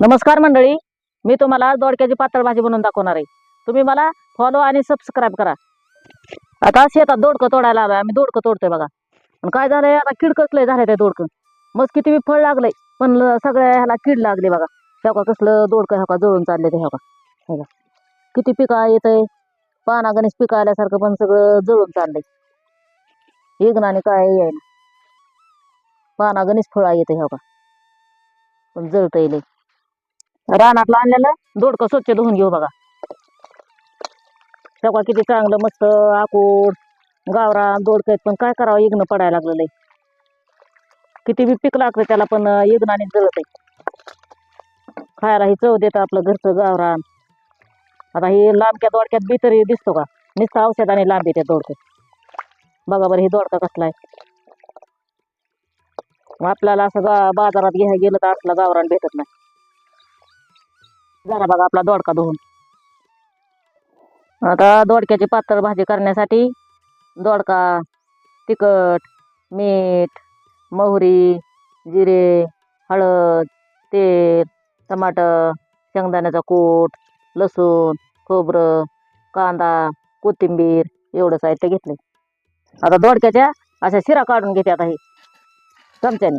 नमस्कार मंडळी. मी तुम्हाला आज दोडक्याची पातळ भाजी बनवून दाखवणार आहे. तुम्ही मला फॉलो आणि सबस्क्राईब करा. आता शेतात दोडकं तोडायला आलोय. आम्ही दोडकं तोडतोय बघा. पण काय झालंय? आता कीड कसलंय? झालंय ते दोडकं. मग किती फळ लागलंय पण सगळ्या ह्याला कीड लागली बघा. ह्या कसलं दोडकं ह्या का जळून चालले ते ह्या का किती पिका येतंय? पाना गणेश पिका आल्यासारखं पण सगळं जळून चाललंय. इग्नाने काय आहे? पाना गणेश फळ येते ह्या का पण जळतंय लय. रानातलं आणलेलं दोडकं स्वच्छ धुवून घेऊ बघा. सगळं किती चांगलं मस्त आकूड गावरान दोडकं आहेत, पण काय करावं इग्न पडायला लागलेलं आहे किती बी पीक लागतं त्याला पण इग्नाने जळत आहे. खायला ही चव देतं आपलं घरचं गावरान आता हे लांबक्या दोडक्यात बी तरी दिसतो का? नुसतं औषधाने लांब येते दोडकं. बघा बरं हे दोडका कसला आहे. आपल्याला असं गा बाजारात घ्यायला गेलं तर असलं गावरान भेटत नाही. जरा बघा आपला दोडका धुवून. आता दोडक्याची पातळ भाजी करण्यासाठी दोडका तिखट मीठ मोहरी जिरे हळद तेल टमाटर शेंगदाण्याचा कूट लसूण खोबरं कांदा कोथिंबीर एवढं साहित्य घेतलं आता दोडक्याच्या अशा शिरा काढून घेते आता हे चमच्याने.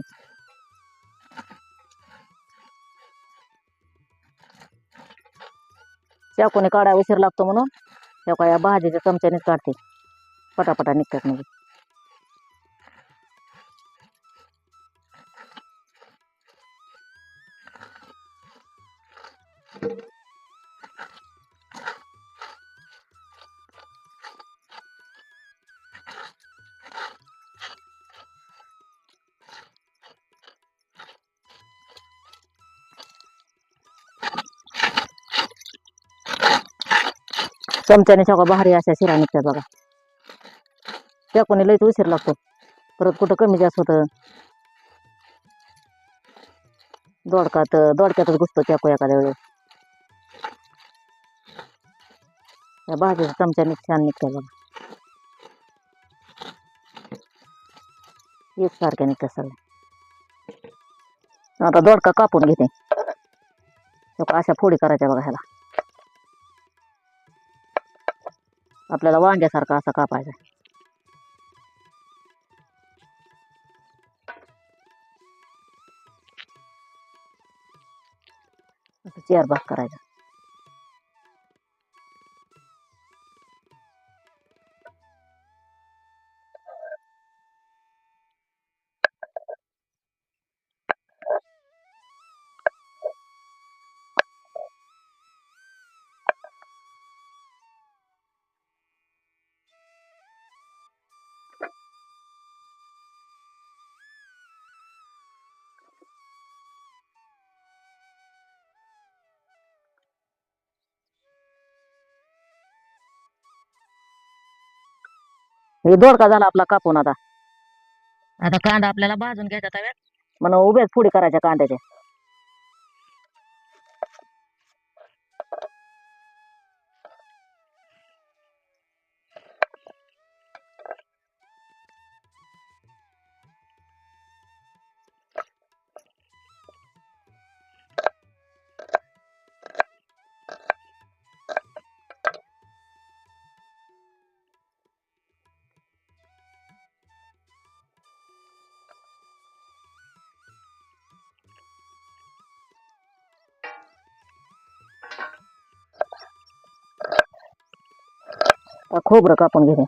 चाकूने काढा उशीर लागतो म्हणून. त्या काय या भाजीच्या चमच्यानेच काढते. पटापटा निघतात म्हणजे. चमच्याने सगळं भारी अशा शिरा निघतात बघा. चाकूने लयच उशीर लागतो. परत कुठं कमी जास्त होतं. दोडकात दोडक्यातच घुसतो चाकू एखाद्या वेळेस. त्या भाजीच्या चमच्याने छान निघतात बघा. एक सारख्या निघतात सगळ्या आता दोडका कापून घेते. अशा फोडी करायच्या बघा ह्याला. आपल्याला वांग्यासारखा असा कापायचा. असं चार भाग करायचा. हे दोडका झाला आपला कापून आता. आता कांदा आपल्याला भाजून घ्यायचा तव्यात. म्हणून उभ्याच फोडी करायच्या कांद्याच्या आता खोबरं कापून घेते.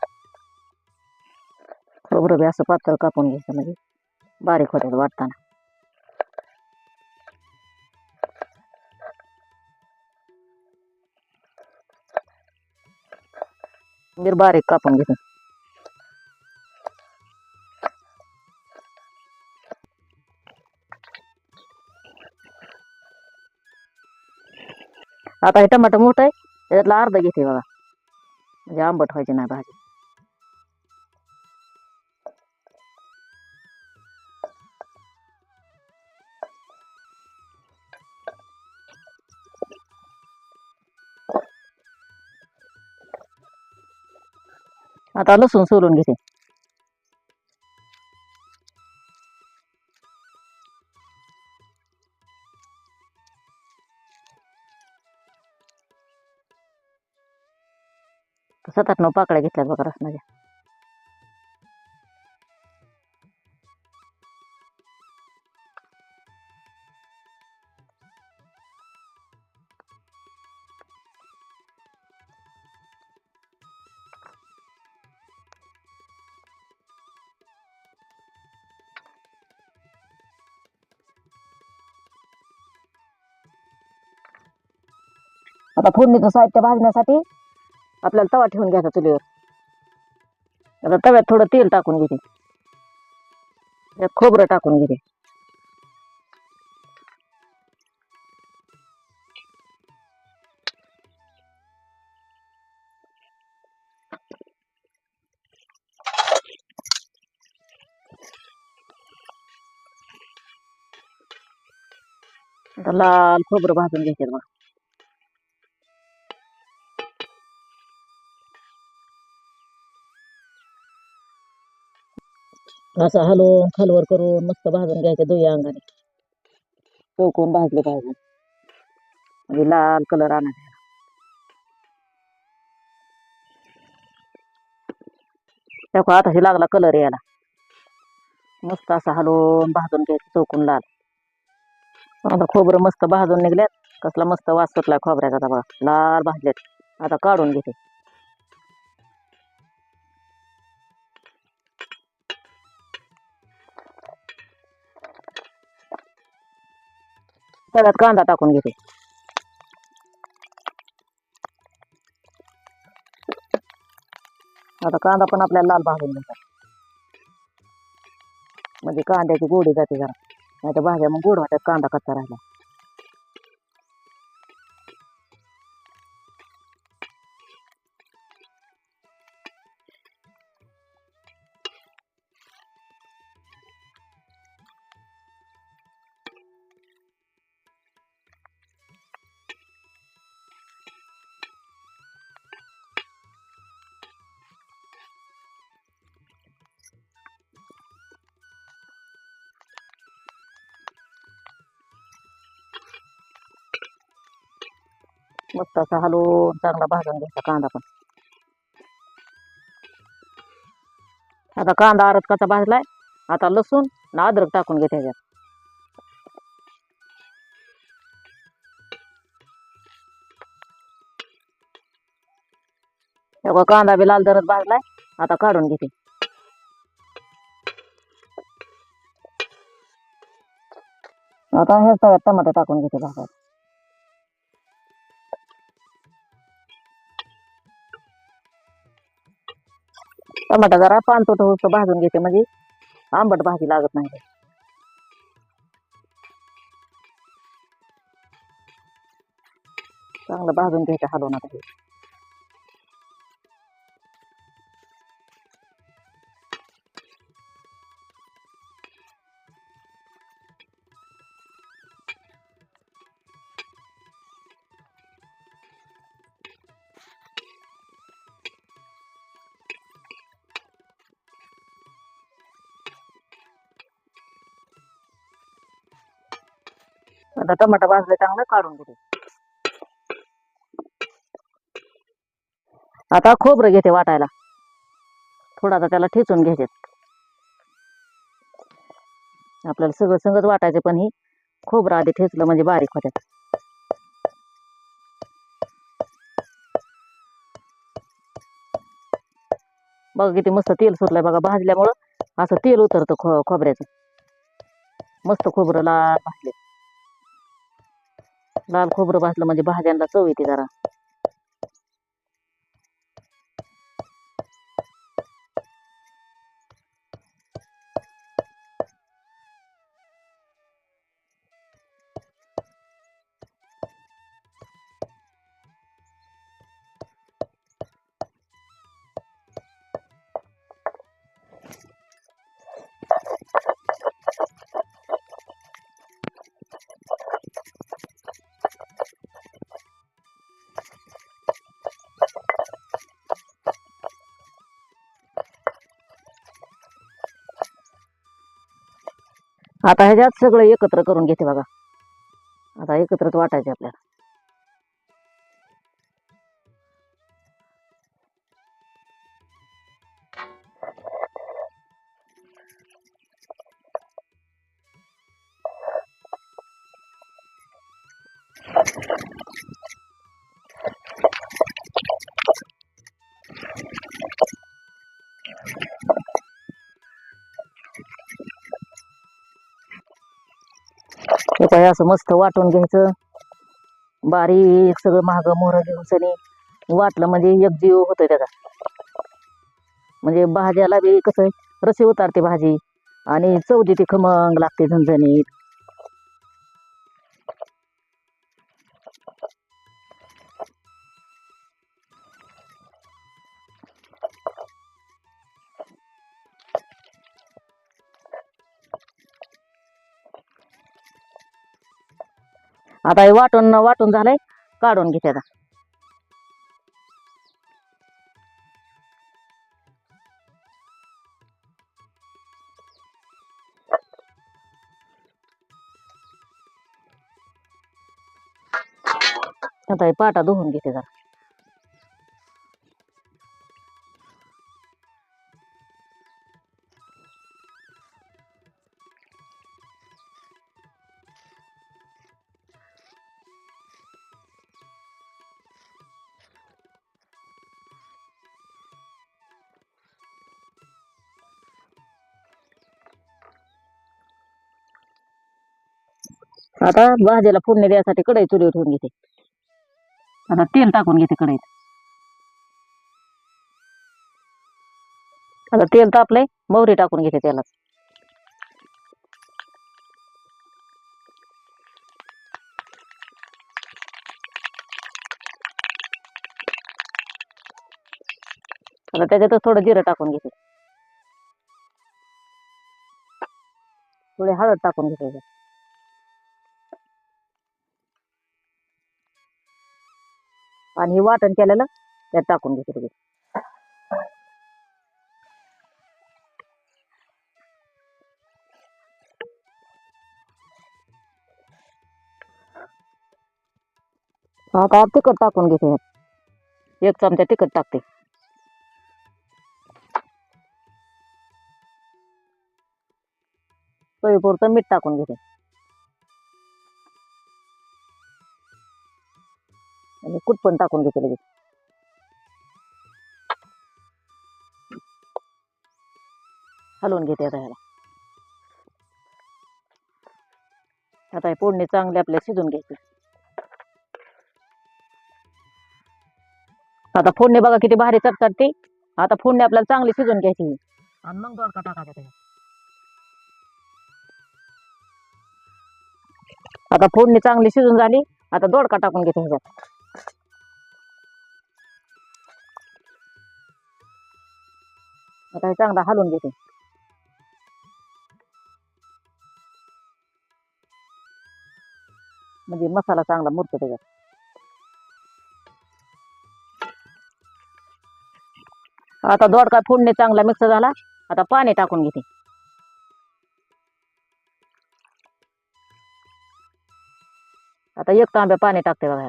खोबरं बी असं पातळ कापून घ्यायचं म्हणजे बारीक होतात वाटताना. कोथिंबीर बारीक कापून घेते. आता हे टमाटर मोठं आहे त्याच्यातला अर्धा घेते बघा. म्हणजे आंबट व्हायची नाही भाजी. आता लसूण सोलून घेते. सात आठ नऊ पाकळ्या घेतल्यात बघा रसनाच्या. आता फोडणीचं साहित्य भाजण्यासाठी आपल्याला तवा ठेवून घ्यायचा चुलीवर. आता तव्यात थोडं तेल टाकून घेते. त्यात खोबरं टाकून घेते. आता लाल खोबरं भाजून घ्यायचे मग असं हलवून खालवर करून मस्त भाजून घ्यायचे दोन्ही अंगाने. चौकून भाजले पाहिजे. म्हणजे लाल कलर आणायचा त्या आता हे लागला कलर यायला. मस्त असा हलवून भाजून घ्यायचं चौकून लाल. आता खोबरं मस्त भाजून निघल्यात. कसला मस्त वास सुटला खोबऱ्याचा आता बघा. लाल भाजलेत. आता काढून घेते. त्याच्यात कांदा टाकून घेते. आता कांदा पण आपल्याला लाल भाजून घ्यायचा म्हणजे कांद्याची गोडी जाते जरा. नाही तर भाज्या मग गोड वाटत कांदा कच्चा राहिला. मस्त असा हलवून चांगला भाजून घ्यायचा कांदा पण. आता कांदा अरचकाचा भाजलाय? आता लसूण आणि अद्रक टाकून घे त्याच्यात तेव्हा कांदा बी लाल दरत भाजलाय आता काढून घेते. आता हे तव्यात टमाटे टाकून घेते भाजायला. टमाटा जरा पानतोट होतं भाजून घेते. म्हणजे आंबट भाजी लागत नाही. चांगलं भाजून घ्यायचं हलवून आता टमाटा भाजले चांगलं काढून घेते. आता खोबरं घेते वाटायला. थोडा आता त्याला ठेचून घ्यायचे आपल्याला सगळं सगळंच वाटायचं पण ही खोबरं आधी ठेचलं म्हणजे बारीक होत्यात बघा किती मस्त तेल सुटलंय बघा भाजल्यामुळं असं तेल उतरतं खो खोबऱ्याचं मस्त खोबरं लाल भाजले लाल खोबरं भाजलं म्हणजे भाज्यांना चव येते जरा. आता ह्याच्यात सगळं एकत्र करून घेते बघा. आता एकत्रच वाटायचे आपल्याला. हे काय असं मस्त वाटून घ्यायचं. बारीक सगळं महाग मोहर घेऊन सनी वाटलं म्हणजे एक जीव होतोय त्याचा. म्हणजे भाज्याला बी कसं रसी उतारते भाजी आणि चव ती खमंग लागते झणझणीत. आता हे वाटून वाटून झालंय काढून घेते आता आता हे पाटा धुवून घेते जरा आता भाजीला फोडणी द्यायसाठी कढई चुलीवर ठेवून घेते. आता तेल टाकून घेते कढईत. आता तेल तापलंय मोहरी टाकून घेते तेलात. आता त्याच्यातच थोडं जिरं टाकून घेते. थोडी हळद टाकून घेते. आणि हे वाटण केलेलं त्यात टाकून घेते लगेच. आता तिखट टाकून घेते एक चमचा तिखट टाकते. चवीपुरतं मीठ टाकून घेते. आणि कुट पण टाकून घेते लगेच. हलवून घेते आता ह्याला आता हे फोडणी चांगली आपल्याला शिजून घ्यायची. आता फोडणी बघा किती भारी चटचटते आता फोडणी आपल्याला चांगली शिजून घ्यायची आणि मग दोडका टाकायचा त्याच्यात. आता फोडणी चांगली शिजून झाली. आता दोडका टाकून घेते ह्याच्यात. आता हे चांगला हलवून घेते. म्हणजे मसाला चांगला मुरतो त्याच्यात. आता दोडका फोडणी चांगला मिक्स झाला, आता पाणी टाकून घेते. आता एक तांब्या पाणी टाकते बघा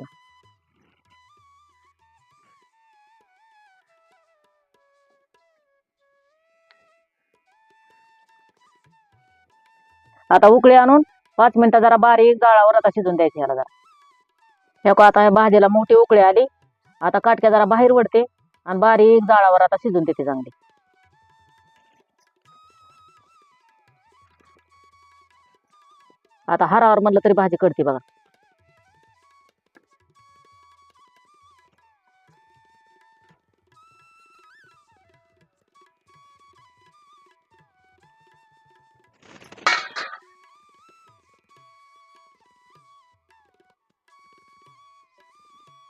आता उकळी आणून पाच मिनिटं जरा बारीक गाळावर आता शिजून द्यायची ह्याला जरा. हे आता भाजीला मोठी उकळी आली. आता काटक्या जरा बाहेर वडते आणि बारीक जाळावर आता शिजून देते चांगली. आता हारावर म्हणलं तरी भाजी कडते बघा.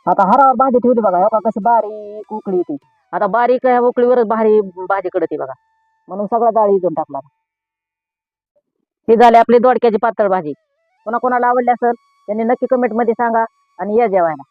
आता हरावर भाजी ठेवली बघा. एका कशी बारीक उकळी येते. आता बारीक ह्या उकळीवरच भारी भाजी कडते बघा. म्हणून सगळा डाळ इजून टाकला. ही झाली आपली दोडक्याची पातळ भाजी. कोणा कोणाला आवडली असेल त्यांनी नक्की कमेंटमध्ये सांगा आणि या जेवायला.